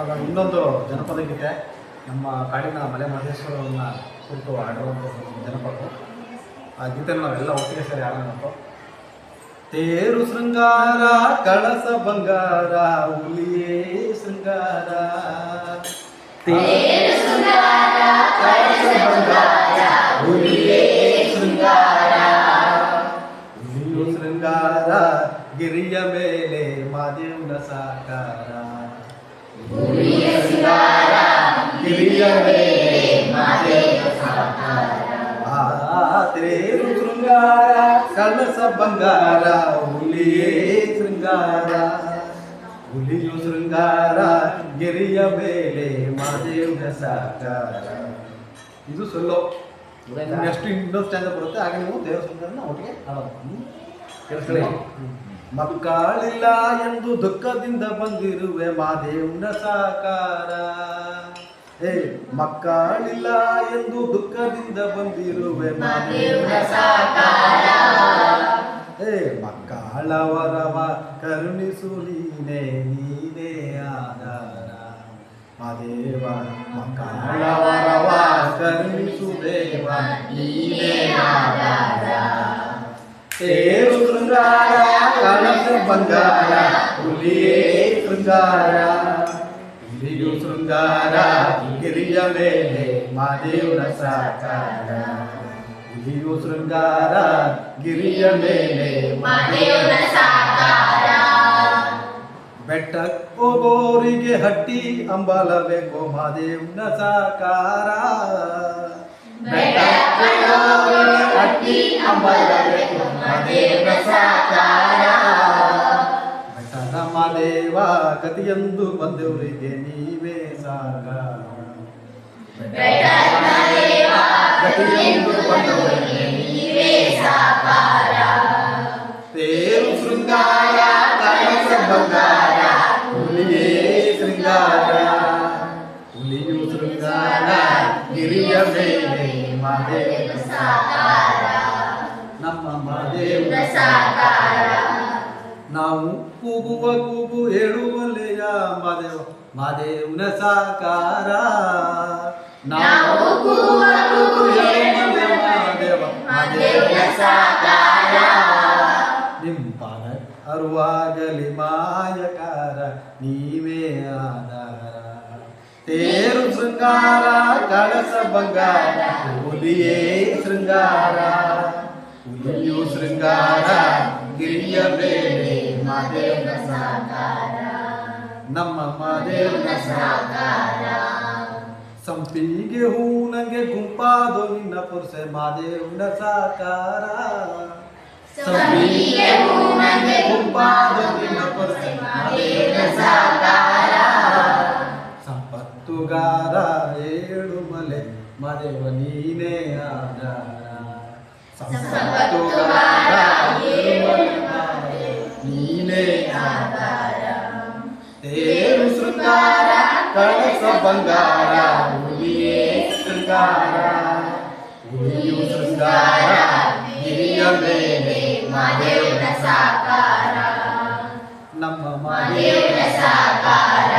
ಇವಾಗ ಇನ್ನೊಂದು ಜನಪದ ಗೀತೆ ನಮ್ಮ ಕಾಡಿನ ಮಲೆ ಮಹದೇಶ್ವರವನ್ನು ಕುರಿತು ಹಾಡುವಂಥ ಜನಪದ. ಆ ಗೀತೆ ನಾವೆಲ್ಲ ಒಟ್ಟಿಗೆ ಸೇರಿ ಹಾಡೋಣ ತೇರು ಶೃಂಗಾರ ಕಳಸ ಬಂಗಾರ ಹುಲಿಯೇ ಶೃಂಗಾರ. ತೇರು ಕಳಸ ಬಂಗಾರ ಹುಲಿಯೇ ಶೃಂಗಾರ. ಹುಲಿಯು ಶೃಂಗಾರ ಗಿರಿಯ ಮೇಲೆ ಮಾದೇವನ ಸಾಕಾರ. ಹುಲಿಯ ಶೃಂಗಾರ ಕಳಸ ಬಂಗಾರ ಹುಲಿಯೇ ಶೃಂಗಾರ ಹುಲಿಯು ಶೃಂಗಾರ ಗಿರಿಯ ಮೇಲೆ ಮಾದೇವನ ಸಾಕಾರ ಇದು ಸೊಲ್ಲೋ. ನೆಕ್ಸ್ಟ್ ಇನ್ನೊಂದು ಸ್ಟ್ಯಾಂಡ್ ಬರುತ್ತೆ. ಹಾಗೆ ನೀವು ದೇವಸ್ಥಾನ ಒಟ್ಟಿಗೆ ಹ್ಮ್? ಮಕ್ಕಳಿಲ್ಲ ಎಂದು ದುಃಖದಿಂದ ಬಂದಿರುವೆ ಮಾದೇವನ ಸಾಕಾರ. ಏ ಮಕ್ಕಳಿಲ್ಲ ಎಂದು ದುಃಖದಿಂದ ಬಂದಿರುವೆ ಮಾದೇವನ ಸಾಕಾರ. ಏ ಮಕ್ಕಳವರವ ಕರುಣಿಸು ನೀನೇ ನೀನೇ ಆಧಾರ. ಮಾದೇವ ಮಕ್ಕಳ ವರವ ಕರುಣಿಸು ದೇವ, ನೀನೇ ಆಧಾರ. ಶೃಂಗಾರ. ಬಂಗಾರ ಹುಲಿಯೇ ಶೃಂಗಾರ ಹುಲಿಯು ಶೃಂಗಾರ ಗಿರಿಯ ಮೇಲೆ ಮಾದೇವನ ಸಾಕಾರ ಹುಲಿಯು ಶೃಂಗಾರ ಗಿರಿಯ ಮೇಲೆ ಮಾದೇವನ ಸಾಕಾರ ಬೆಟ್ಟಕ್ಕೆ ಹೋಗೋರಿಗೆ ಹಟ್ಟಿ ಅಂಬಲಬೇಕು ಮಾದೇವನ ಸಾಕಾರ ಬೆಟ್ಟಕ್ಕೆ ಹೋಗೋರಿಗೆ ಹಟ್ಟಿ ಅಂಬಲಬೇಕು ಮಾದೇವನ ಗತಿಯೆಂದು ಬಂದವರಿಗೆ ನೀವೇ ಸಾಕಾರ ಬೆಟ್ಟದ ದೇವ ಗತಿಯೆಂದು ಬಂದವರಿಗೆ ನೀವೇ ಸಾಕಾರ. ತೇರು ಶೃಂಗಾರ ಕಳಸ ಬಂಗಾರ ಹುಲಿಯೇ ಶೃಂಗಾರ ಹುಲಿಯು ಶೃಂಗಾರ ಗಿರಿಯ ಮೇಲೆ ಮಾದೇವ ಸಾಕಾರ. ನಮ್ಮ ಮಾದೇವ ದೇವನ ಸಾಕಾರ ನಾವು ಕೂಗುವ ಕೂಗು ಹೇಳುವಲೆಯ ಮಾದೇವ? ಮಾದೇವನ ಸಾಕಾರ. ನಾವು ಕೂಗುವ ಕೂಗು ಮಾದೇವ? ಮಾದೇವನ ಅರುವಾಗಲಿ ಮಾಯಕಾರ, ನೀವೇ ಆಧಾರ. ತೇರು ಶೃಂಗಾರ, ಕಳಸ ಬಂಗಾರ, ಹುಲಿಯೇ ಶೃಂಗಾರ. ಹುಲಿಯು ಶೃಂಗಾರ, ಗಿರಿಯ ಮೇಲೆ ಮಾದೇವನ ಸಾಕಾರ ನಮ್ಮ ಮಾದೇವನ ಸಾಕಾರ ಸಂಪಿಗೆ ಹೂನಂಗೆ ಗುಂಪಾದೋ ನಿನ್ನ ಪುರುಷ ಮಾದೇವನ ಸಾಕಾರ ಸಂಪಿಗೆ ಹೂನಂಗೆ ಗುಂಪಾದೋ ನಿನ್ನ ಪುರುಷ ಮಾದೇವನ ಸಾಕಾರ. ಸಂಪತ್ತುಗಾರ ಏಳು ಮಲೆ ಮಾದೇವ ನೀನೇ ಆಧಾರ ಸಂಪತ್ತುಗಾರ ತೇರು ಶೃಂಗಾರ ಕಳಸ ಬಂಗಾರ ಹುಲಿಯೇ ಶೃಂಗಾರ ಹುಲಿಯು ಶೃಂಗಾರ ಗಿರಿಯ ಮೇಲೆ ಮಾದೇವನ ಸಾಕಾರ ನಮ್ಮ ಮಾದೇವನ ಮಾದೇವ ಸಾಕಾರ